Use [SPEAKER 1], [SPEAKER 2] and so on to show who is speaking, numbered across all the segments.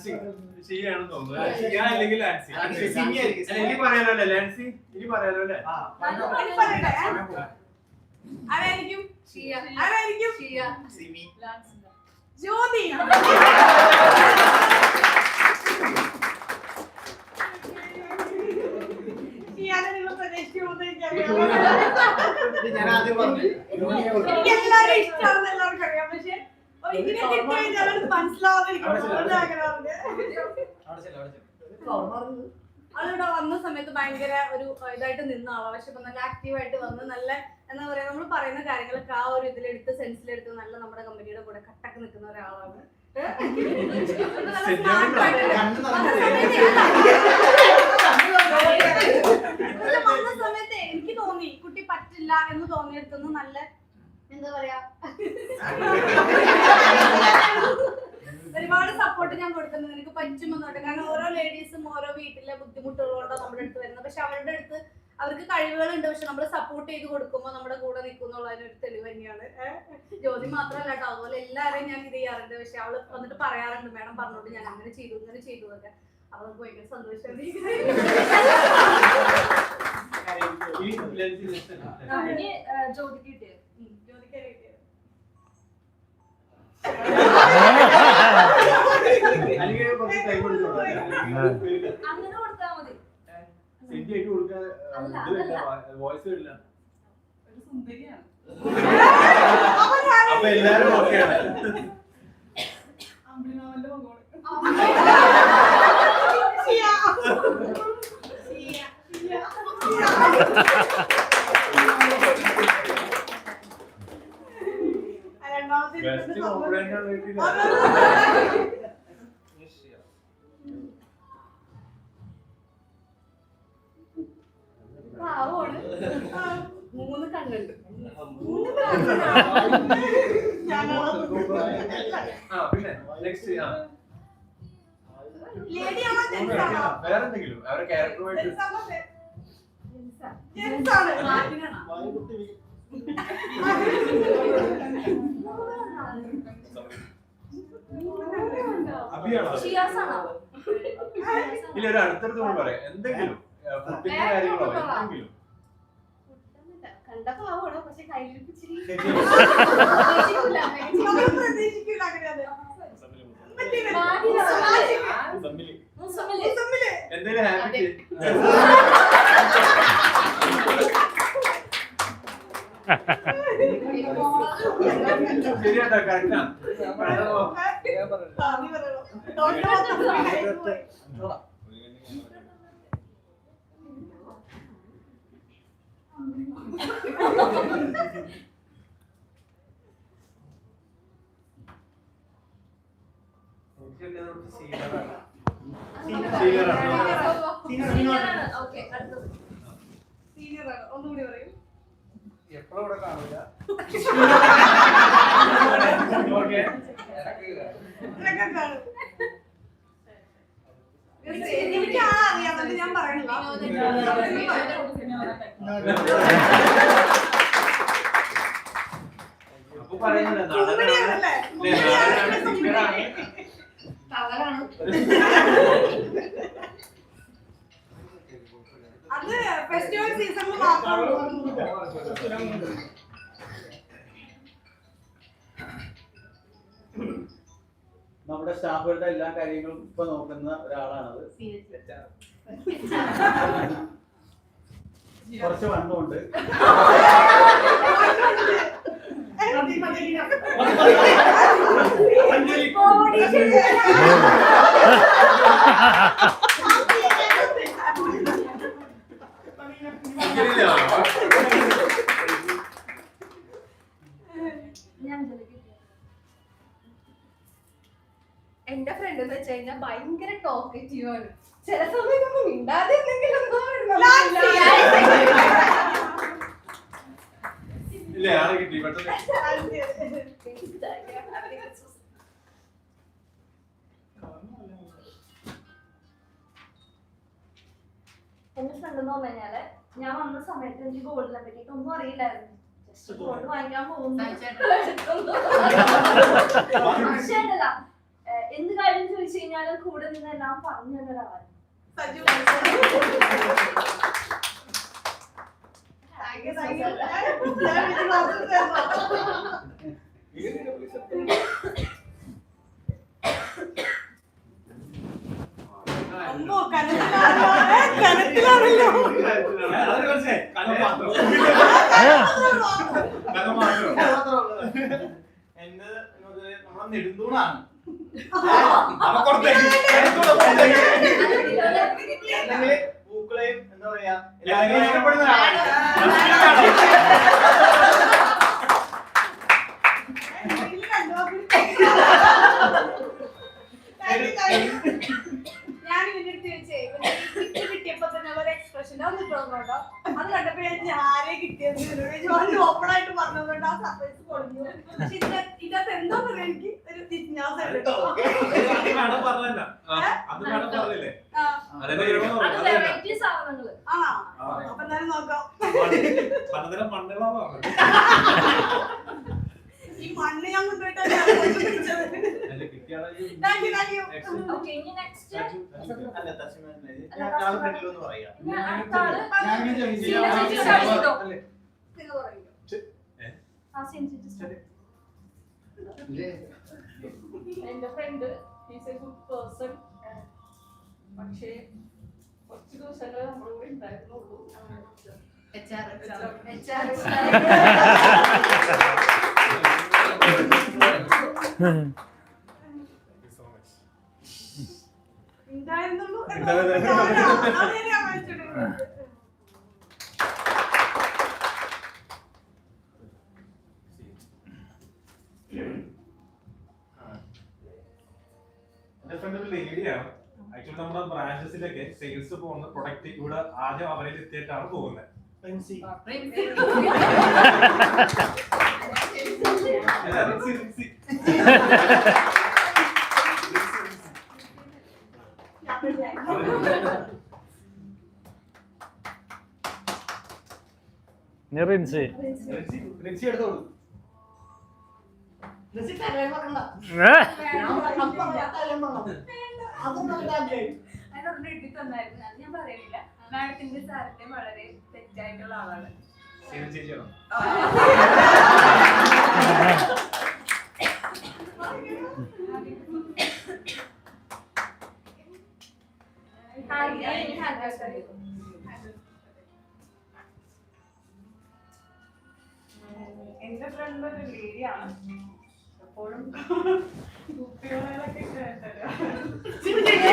[SPEAKER 1] ലാൻസി ശരിയാണെന്ന് തോന്നുന്നു അല്ലെങ്കിൽ ലാൻസി
[SPEAKER 2] ലാൻസി, ആയിരിക്കും.
[SPEAKER 1] അല്ല, ഇനി പറയാലോ അല്ലേ ലാൻസി ഇനി പറയാലോ അല്ലേ
[SPEAKER 2] ആ,
[SPEAKER 3] ഇനി പറയട്ടെ, ഏ? ആരായിരിക്കും? ആരായിരിക്കും?
[SPEAKER 2] സിമി.
[SPEAKER 3] ജ്യോതി.
[SPEAKER 2] ഞാൻ
[SPEAKER 3] ഇഷ്ടമാണെന്ന് എല്ലാവർക്കും അറിയാം. പക്ഷെ
[SPEAKER 2] ചെല്ലാം
[SPEAKER 3] വന്ന സമയത്ത് ഭയങ്കര ഒരു ഇതായിട്ട് നിന്ന ആളാണ് പക്ഷെ ഇപ്പൊ നല്ല ആക്റ്റീവായിട്ട് വന്ന് നല്ല എന്താ പറയാ നമ്മൾ പറയുന്ന കാര്യങ്ങളൊക്കെ ആ ഒരു ഇതിലെടുത്ത് സെൻസിലെടുത്ത് നല്ല നമ്മുടെ കമ്പനിയുടെ കൂടെ കട്ടക്ക് നിൽക്കുന്ന ഒരാളാണ്. വന്ന സമയത്ത് എനിക്ക് തോന്നി കുട്ടി പറ്റില്ല എന്ന് തോന്നിയെടുത്തുനിന്ന് നല്ല എന്താ പറയാ? ഒരുപാട് സപ്പോർട്ട് ഞാൻ കൊടുക്കുന്നത് നിനക്ക് പറ്റുമെന്നോട്ടെ കാരണം ഓരോ ലേഡീസും ഓരോ വീട്ടിലെ ബുദ്ധിമുട്ടുള്ളതുകൊണ്ടാണ് നമ്മുടെ അടുത്ത് വരുന്നത്. പക്ഷെ അവരുടെ അടുത്ത് അവർക്ക് കഴിവുകളുണ്ട്. പക്ഷെ നമ്മൾ സപ്പോർട്ട് ചെയ്ത് കൊടുക്കുമ്പോൾ നമ്മുടെ കൂടെ നിൽക്കുന്നുള്ളതിന് ഒരു തെളിവ് തന്നെയാണ്. ജ്യോതി മാത്രമല്ല കേട്ടോ. അതുപോലെ എല്ലാവരെയും ഞാൻ ഇത് ചെയ്യാറുണ്ട്. പക്ഷെ അവൾ വന്നിട്ട് പറയാറുണ്ട് മേഡം പറഞ്ഞോണ്ട് ഞാൻ അങ്ങനെ ചെയ്തു ഇങ്ങനെ ചെയ്തു എന്നൊക്കെ. അവൾക്ക് ഭയങ്കര
[SPEAKER 1] സന്തോഷം
[SPEAKER 4] ജ്യോതി കിട്ടിയത്
[SPEAKER 3] ഉം, ജ്യോതിക്കറിയില്ലേ?
[SPEAKER 1] അല്ലെങ്കിൽ കുറച്ച് ടൈം എടുത്തോളൂ
[SPEAKER 4] അങ്ങനെ കൊടുത്താൽ മതി
[SPEAKER 1] സെന്റ് ആയിട്ട് കൊടുക്കാൻ
[SPEAKER 4] അല്ല,
[SPEAKER 1] വോയിസ് ഇല്ല
[SPEAKER 4] ഒരു സുന്ദരിയാണ്
[SPEAKER 3] അവൻ ആരാ?
[SPEAKER 1] അപ്പൊ എല്ലാരും ഓക്കെയാണ്
[SPEAKER 4] അമ്പിളിമാമന്റെ മകോൾ
[SPEAKER 3] ഷിയ. ഷിയ. ആ
[SPEAKER 1] പിന്നെ നെക്സ്റ്റ് ആ. വേറെ എന്തെങ്കിലും? അവരുടെ ക്യാരക്ടറുമായിട്ട്
[SPEAKER 4] ഷിയാസാണോ?
[SPEAKER 1] ഇല്ല ഒരു അടുത്തടുത്ത് പറയാം. എന്തെങ്കിലും ഫുഡിന്റെ കാര്യങ്ങളോ എന്തെങ്കിലും.
[SPEAKER 3] കണ്ട പാവാണ് പക്ഷെ കയ്യിലിപ്പിച്ചിരി
[SPEAKER 4] പ്രതീക്ഷിക്കൂല.
[SPEAKER 3] നമ്മൾ പ്രതീക്ഷിക്കില്ല അങ്ങനെ അത്. പറ്റില്ല.
[SPEAKER 4] തമ്മിൽ
[SPEAKER 3] മുസമ്മിൽ.
[SPEAKER 1] എന്തേലും ഹാപ്പി ശരിയാട്ടോ കറക്റ്റാ
[SPEAKER 3] ആ, നീ പറയണോ? വന്നപ്പോ
[SPEAKER 4] സീനിയറാണ്. ഓക്കേ, അടുത്തത്.
[SPEAKER 3] senior ആണ്. ഒന്നുകൂടി പറയൂ.
[SPEAKER 2] എപ്പോഴും ഇവിടെ കാണില്ല
[SPEAKER 1] ഓക്കെ.
[SPEAKER 3] എനിക്ക് ആളെ അറിയാം ഞാൻ പറയണില്ല. അത് ഫെസ്റ്റിവൽ സീസണിൽ മാത്രമേ
[SPEAKER 5] നമ്മുടെ സ്റ്റാഫുകളുടെ എല്ലാ കാര്യങ്ങളും ഇപ്പൊ നോക്കുന്ന ഒരാളാണത് കുറച്ച് വണ്ണമുണ്ട്
[SPEAKER 4] ഞാൻ.
[SPEAKER 6] എന്റെ ഫ്രണ്ട് എന്ന് വെച്ച് കഴിഞ്ഞാൽ ഭയങ്കര ടോക്കറ്റീവ് ആണ്. ചില സമയത്തൊന്നും മിണ്ടാതെ
[SPEAKER 4] എന്റെ ഫ്രണ്ട് എന്ന് പറഞ്ഞു കഴിഞ്ഞാൽ ഞാൻ വന്ന സമയത്ത് എനിക്ക് ഗോൾഡിനെ പറ്റിയിട്ട് ഒന്നും അറിയില്ലായിരുന്നു. ജസ്റ്റ് ഗോൾഡ് വാങ്ങിക്കാൻ പോകുന്നു. പക്ഷേ എന്ത് കാര്യം ചോദിച്ചു കഴിഞ്ഞാലും കൂടെ നിന്ന് എല്ലാം പറഞ്ഞു തന്ന ഒരാളാണ്.
[SPEAKER 2] എന്റെ നമ്മളെ നെടുന്തൂണാണ് പൂക്കളെയും എന്താ പറയാ
[SPEAKER 1] എല്ലാവരും ഇഷ്ടപ്പെടുന്ന.
[SPEAKER 3] ഞാൻ ഇവന്റെ അടുത്ത് ചോദിച്ചേ gift കിട്ടിയപ്പോ തന്നെ ഒരു എക്സ്പ്രഷൻ ഒന്ന് തോന്നുന്നുണ്ടോ അത് കണ്ടപ്പോ ഞാൻ ആരെ കിട്ടിയത്? ഓപ്പൺ ആയിട്ട് പറഞ്ഞതുകൊണ്ട് ആ സർപ്രൈസ് പൊളിഞ്ഞു. പക്ഷെ എന്തോ പറയാ എനിക്ക് ഒരു ജിജ്ഞാസ ഉണ്ട് കേട്ടോ.
[SPEAKER 1] അത് മേഡം പറഞ്ഞതല്ല. ആ, അത് മേഡം പറഞ്ഞില്ലേ?
[SPEAKER 3] ആ,
[SPEAKER 1] അതെന്നെ ഇടണമെന്ന്
[SPEAKER 4] അത്
[SPEAKER 1] പറഞ്ഞു. അതല്ല.
[SPEAKER 4] വെറൈറ്റി സാധനങ്ങൾ
[SPEAKER 3] ആ അപ്പൊ എന്തായാലും നോക്കാം
[SPEAKER 1] പലതരം മണ്ണുകളാണ് പറഞ്ഞത്.
[SPEAKER 3] ഈ മണ്ണ് ഞാൻ കൊണ്ടുപോയിട്ടല്ലേ അങ്ങോട്ട് പിടിച്ചത്
[SPEAKER 1] അതിൽ കിട്ടിയാളെ ഈ
[SPEAKER 3] thank you thank you
[SPEAKER 1] next.
[SPEAKER 4] Okay ഇനി നെക്സ്റ്റ്.
[SPEAKER 2] അല്ല തസ്മിൻ ഞാൻ പറയാം
[SPEAKER 4] ആൾ
[SPEAKER 5] ഞാൻ ഇങ്ങനെ ചോദിച്ചു.
[SPEAKER 4] സീന ചേച്ചി start ചെയ്തോ.
[SPEAKER 5] അല്ലേ?
[SPEAKER 3] നിങ്ങൾ പറയൂ.
[SPEAKER 4] ആ സീൻ ചേച്ചി
[SPEAKER 6] എന്റെ friend is a good person പക്ഷേ കുറച്ച് ദിവസങ്ങളെ നമ്മുടെ കൂടെ ഉണ്ടായിരുന്നുള്ളൂ.
[SPEAKER 3] ഉണ്ടായിരുന്നുള്ളൂ
[SPEAKER 1] ഉണ്ടായിരുന്നു.
[SPEAKER 3] അതെ ഞാൻ വായിച്ചിട്ടുണ്ട്
[SPEAKER 1] എന്റെ ഫ്രണ്ട് ഒരു ലേഡിയാണ് ആക്ച്വലി നമ്മുടെ ബ്രാഞ്ചസിലൊക്കെ സെയിൽസ് പോകുന്ന പ്രൊഡക്റ്റ് ഇവിടെ ആദ്യം അവരിൽ എത്തിയിട്ടാണ് പോകുന്നത് അല്ല, റിൻസി,
[SPEAKER 7] അതിനോട് എഴുതി തന്നായിരുന്നു അത് ഞാൻ പറയണില്ല മാഡത്തിന്റെ സാറിന്റെ വളരെ തെറ്റായിട്ടുള്ള ആളാണ്
[SPEAKER 1] ഹായ് ഹായ്
[SPEAKER 4] ഹാൻഡ്
[SPEAKER 3] എന്റെ ഫ്രണ്ട് ഒരു ലേഡിയാണ് എപ്പോഴും കുപ്പികളൊക്കെ
[SPEAKER 4] സീൻ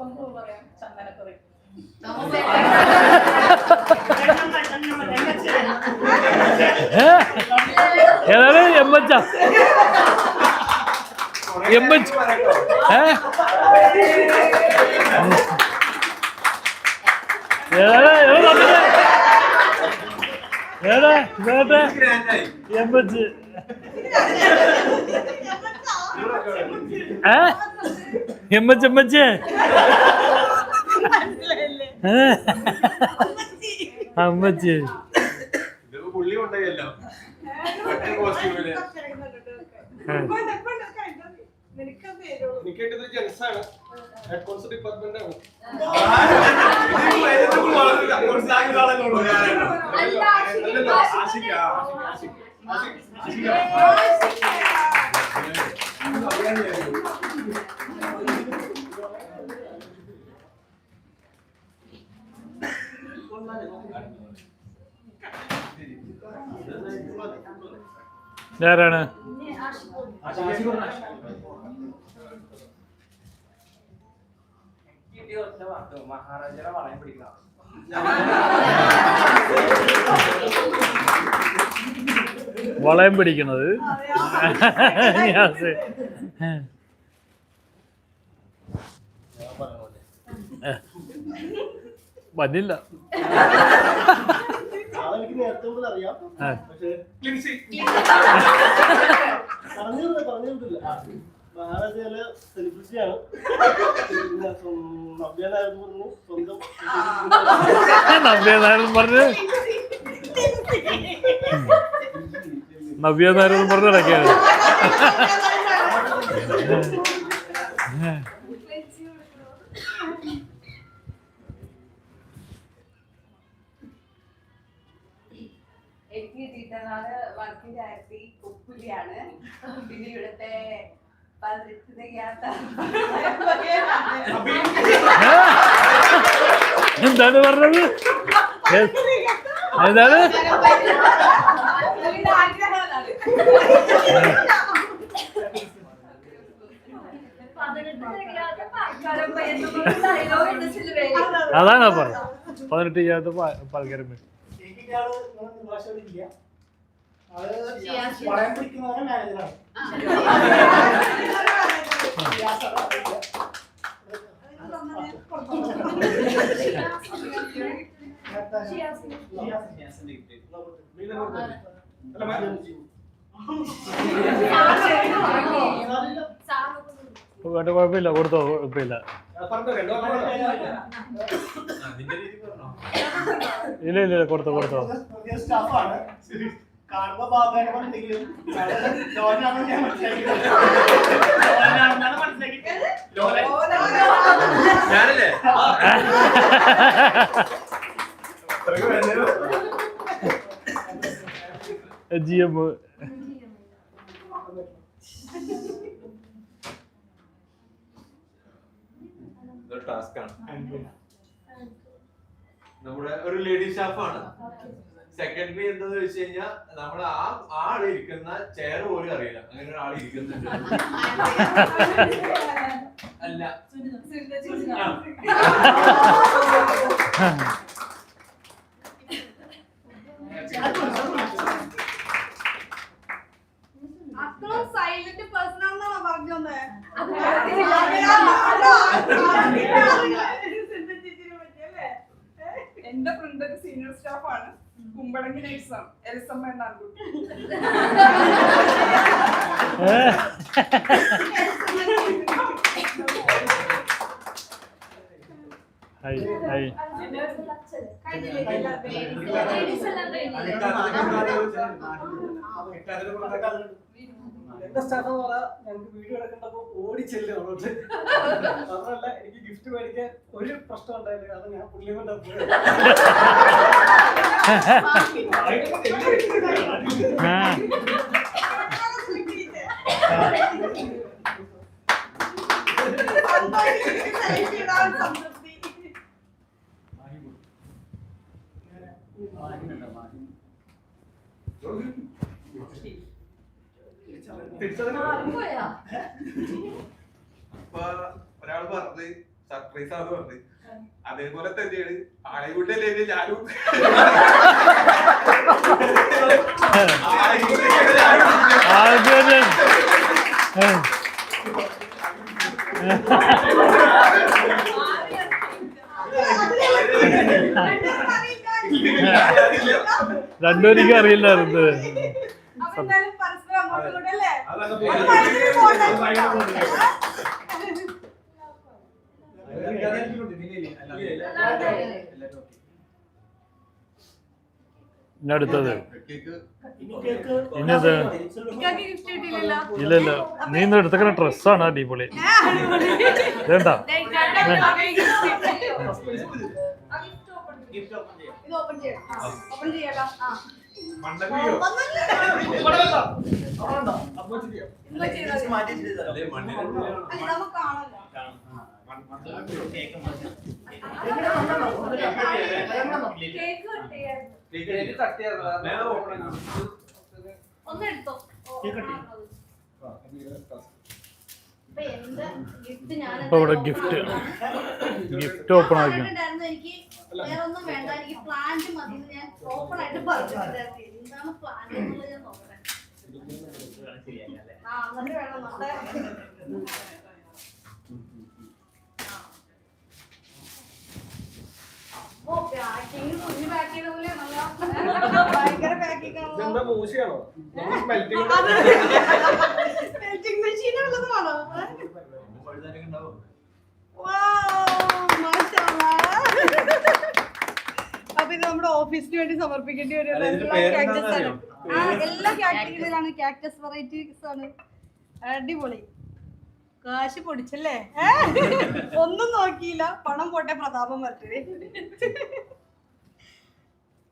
[SPEAKER 3] എളുപ്പം പറയാം. ചന്ദനക്കുറി.
[SPEAKER 8] ഏതാണ്? എമ്മച്ച എമ്മച്ച് ഏ? ഏതാ
[SPEAKER 1] ഗ്രാൻഡായി
[SPEAKER 8] എമ്മച്ച് ഏ? എമ്മച്ച് എമ്മച്ച് ഏ? അമ്മച്ച്.
[SPEAKER 1] ഇതിപ്പോ പുള്ളി കൊണ്ടുപോയല്ലോ മറ്റേ കോസ്റ്റ്യൂമിൽ
[SPEAKER 3] നിനക്ക് പേരുള്ളൂ
[SPEAKER 2] എനിക്കേണ്ടത് ജെൻസാണ് അക്കൗണ്ട്സ് ഡിപ്പാർട്ട്മെന്റ് ആണ്
[SPEAKER 4] അല്ല, ആഷിഖ്, ആഷിഖ്
[SPEAKER 8] ആരാണ്.
[SPEAKER 2] മഹാരാജയുടെ വളയം പിടിക്കണം
[SPEAKER 8] വളയം പിടിക്കണത് യാസ്. വന്നില്ല.
[SPEAKER 2] നവ്യനായിരുന്നു നേരത്തെ മുതൽ അറിയാം. പക്ഷേ
[SPEAKER 8] ലിൻസി.
[SPEAKER 2] പറഞ്ഞു നവ്യനായിരുന്നു സെലിബ്രിറ്റിയാണ് നവ്യ നായർ പറഞ്ഞു. സ്വന്തം
[SPEAKER 3] നവ്യ നായർ പറഞ്ഞ്. നവ്യ നായർ എന്ന്
[SPEAKER 4] കിട്ടിയിട്ടുള്ളത് വർക്കിംഗ് ഡയറക്ടറി ഉപ്പുലിയാണ് പിന്നെ ഇവിടുത്തെ
[SPEAKER 3] എന്താണ് പറഞ്ഞത്? എന്താണ്. അതാണ് പറഞ്ഞത്? പതിനെട്ട് ചെയ്യാത്ത പാൽക്കാരൻ
[SPEAKER 2] പിടിക്കുന്നവരെ മാനേജറാണ്
[SPEAKER 3] വേണ്ട കുഴപ്പമില്ല. കൊടുത്തോ കുഴപ്പമില്ല. ഇല്ല ഇല്ല ഇല്ല, കൊടുത്തോ കൊടുത്തോ.
[SPEAKER 2] സ്റ്റാഫാണ് കാണുമ്പോ ലോനാണെന്ന് ഞാൻ. ലോനാണെന്നാണ്.
[SPEAKER 8] ഞാനല്ലേ
[SPEAKER 3] ജി എം
[SPEAKER 1] ആണ് നമ്മുടെ ഒരു ലേഡി സ്റ്റാഫാണ് സെക്കൻഡറി എന്താന്ന് വെച്ച് കഴിഞ്ഞാൽ നമ്മൾ ആ ആൾ ഇരിക്കുന്ന ചെയർ പോലും അറിയില്ല. അങ്ങനെ ഒരാൾ ഇരിക്കുന്നുണ്ട്. അല്ല.
[SPEAKER 5] はい、はい。
[SPEAKER 9] എന്റെ
[SPEAKER 2] സ്റ്റാഫ് എന്ന് പറഞ്ഞാൽ ഞങ്ങൾക്ക് വീഡിയോ എടുക്കേണ്ടപ്പോ ഓടി ചെല്ലു അവളോട്ട് മാത്രമല്ല എനിക്ക് ഗിഫ്റ്റ് മേടിക്കാൻ ഒരു പ്രശ്നം ഉണ്ടായില്ല. കാരണം ഞാൻ പുള്ളിയെ കൊണ്ട്
[SPEAKER 3] ആ.
[SPEAKER 1] അപ്പൊ ഒരാൾ പറഞ്ഞത് സർപ്രൈസ് ആണ് പറഞ്ഞ്. അതേപോലെ തന്നെയാണ്. ആളിവുഡിലെ ഞാനും? ആളിവുഡിലെ
[SPEAKER 3] ആദ്യം രണ്ടുപേർക്ക് അറിയില്ലായിരുന്നു. ഇനി അടുത്തത്. നീ ഇന്ന് എടുത്തക്കണ ഡ്രസ്സാണ് അടിപൊളി. വേണ്ട
[SPEAKER 5] ഇത് ഓപ്പൺ ചെയ്യാം. ഓപ്പൺ ചെയ്യാലോ? ആ.
[SPEAKER 3] ഇവിടെ
[SPEAKER 5] open ആക്കുകയാണ്.
[SPEAKER 3] ഗിഫ്റ്റ് ഓപ്പൺ ആക്കി
[SPEAKER 5] പറഞ്ഞിട്ടുണ്ടായിരുന്നു എനിക്ക് വേറെ ഒന്നും വേണ്ട. എനിക്ക് പ്ലാന്റ് മതി ഞാൻ ഓപ്പൺ ആയിട്ട് പറഞ്ഞിട്ടുണ്ടായിരുന്നു എന്താണ് പ്ലാന്റ് എന്നുള്ളത് ഞാൻ നോക്കട്ടെ. ആ എന്നിട്ട് വേണം നമ്മുടെ. ഓ പാക്ക്
[SPEAKER 3] പാക്കിങ് കുഞ്ഞു നമ്മുടെ ഓഫീസിന് വേണ്ടി സമർപ്പിക്കേണ്ടി വരും.
[SPEAKER 10] അറിയോ?
[SPEAKER 3] ആണ്. ആ എല്ലാ കാറ്റഗറിയിലാണ് കാക്ടസ് വെറൈറ്റീസ് ആണ്. അടിപൊളി. കാശ് പൊടിച്ചല്ലേ? ഒന്നും നോക്കിയില്ല. പണം പോട്ടെ പ്രതാപം വരട്ടെ.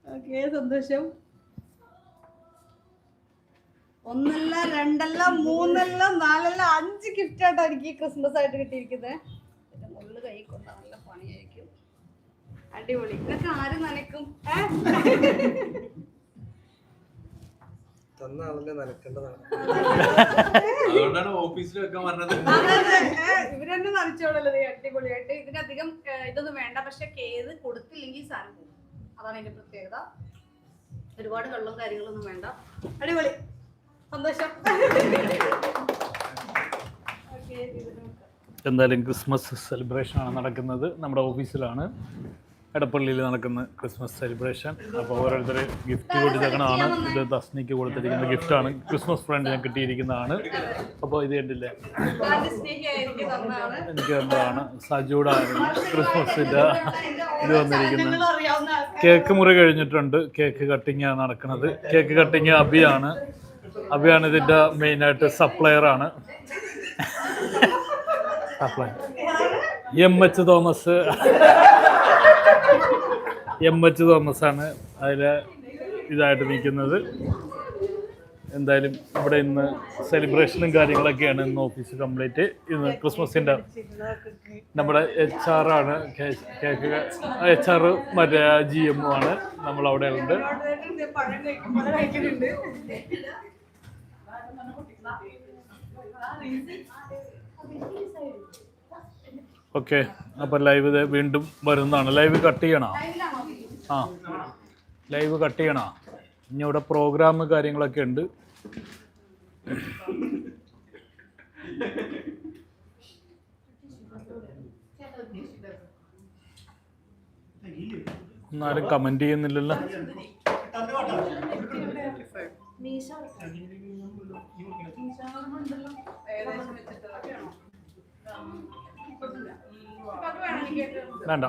[SPEAKER 3] ഓക്കെ സന്തോഷം. ഒന്നല്ല രണ്ടല്ല മൂന്നല്ല നാലല്ല അഞ്ച് ഗിഫ്റ്റ് ആയിട്ടാണ് എനിക്ക് ക്രിസ്മസ് ആയിട്ട് കിട്ടിയിരിക്കുന്നത് അടിപൊളി. ഇതൊക്കെ ആര് നനക്കും?
[SPEAKER 2] തന്ന ആളല്ലേ നനക്കേണ്ടതാണ്
[SPEAKER 10] അതുകൊണ്ടാണ് ഓഫീസിൽ വെക്കാൻ പറഞ്ഞത്.
[SPEAKER 3] ഇവരെന്നെ നനച്ചോളല്ലോ. അടിപൊളിയായിട്ട് ഇതിനധികം ഇതൊന്നും വേണ്ട. പക്ഷെ കേത് കൊടുത്തില്ലെങ്കിൽ സാധനം പോകും. അതാണ് ഇതിന്റെ പ്രത്യേകത. ഒരുപാട് വെള്ളം കാര്യങ്ങളൊന്നും വേണ്ട. അടിപൊളി. സന്തോഷം.
[SPEAKER 8] എന്തായാലും ക്രിസ്മസ് സെലിബ്രേഷൻ ആണ് നടക്കുന്നത്. നമ്മുടെ ഓഫീസിലാണ്. എടപ്പള്ളിയിൽ നടക്കുന്ന ക്രിസ്മസ് സെലിബ്രേഷൻ അപ്പോൾ ഓരോരുത്തർ ഗിഫ്റ്റ് കൊടുത്തേക്കണതാണ്. ഇത് തസ്നിക്ക് കൊടുത്തിരിക്കുന്ന ഗിഫ്റ്റാണ് ക്രിസ്മസ് ഫ്രണ്ടിന് കിട്ടിയിരിക്കുന്നതാണ്. അപ്പോൾ ഇത് കണ്ടില്ലേ?
[SPEAKER 3] എനിക്ക്
[SPEAKER 8] എന്താണ് സജൂടായിരുന്നു ക്രിസ്മസിന്റെ ഇത് വന്നിരിക്കുന്നത്. കേക്ക് മുറി കഴിഞ്ഞിട്ടുണ്ട്. കേക്ക് കട്ടിങ് നടക്കുന്നത്. കേക്ക് കട്ടിങ് അബിയാണ്. അബിയാണ് ഇതിന്റെ മെയിനായിട്ട് സപ്ലയർ ആണ്. Supply M H Thomas M H Thomas ആണ് അതിൽ ഇതായിട്ട് നിൽക്കുന്നത്. എന്തായാലും ഇവിടെ ഇന്ന് സെലിബ്രേഷനും കാര്യങ്ങളൊക്കെയാണ് ഇന്ന് ഓഫീസ് കംപ്ലീറ്റ് ഇന്ന് ക്രിസ്മസിന്റെ നമ്മുടെ എച്ച് ആർ ആണ്. കേക്ക് എച്ച് ആർ മറ്റേ ജി എം ആണ്. നമ്മൾ അവിടെ ഉണ്ട്
[SPEAKER 3] Thank you.
[SPEAKER 8] ഓക്കെ. അപ്പോൾ ലൈവ് വീണ്ടും വരുന്നതാണ്. ലൈവ് കട്ട് ചെയ്യണോ? ആ. ലൈവ് കട്ട് ചെയ്യണോ? ഇനി ഇവിടെ പ്രോഗ്രാം കാര്യങ്ങളൊക്കെ ഉണ്ട്. ഒന്നാരും കമന്റ് ചെയ്യുന്നില്ലല്ലോ.
[SPEAKER 3] ഏകദേശം വെച്ചിട്ട്
[SPEAKER 8] വേണ്ട.